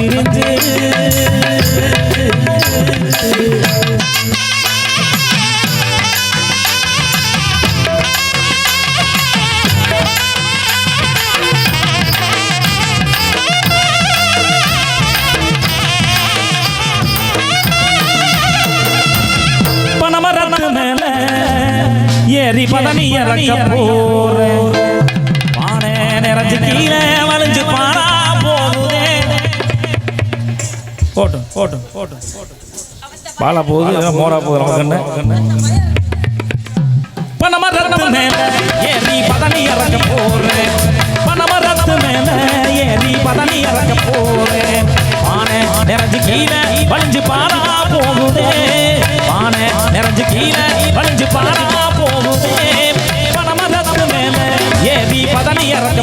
பிரிஞ்சு பணமரத்து மேல ஏறி பதனி இறக்க போற பானை நிறைஞ்சு கீழே போட்டோம் போட்டோம் போட்டோம். பாலா போகுது மோரா போகுது நமக்கு என்ன? ஏறி பதனி இறக்க போறேன் பணமரத்து மேல ஏறி பதனி இறக்க போறேன் பானை நிறைஞ்சு கீழே வலிஞ்சு பாலா போகுதே. பானை நிறைஞ்சு கீழே வலிஞ்சு பாலா போகுதே. பணமரத்து மேல ஏறி பதனி இறக்க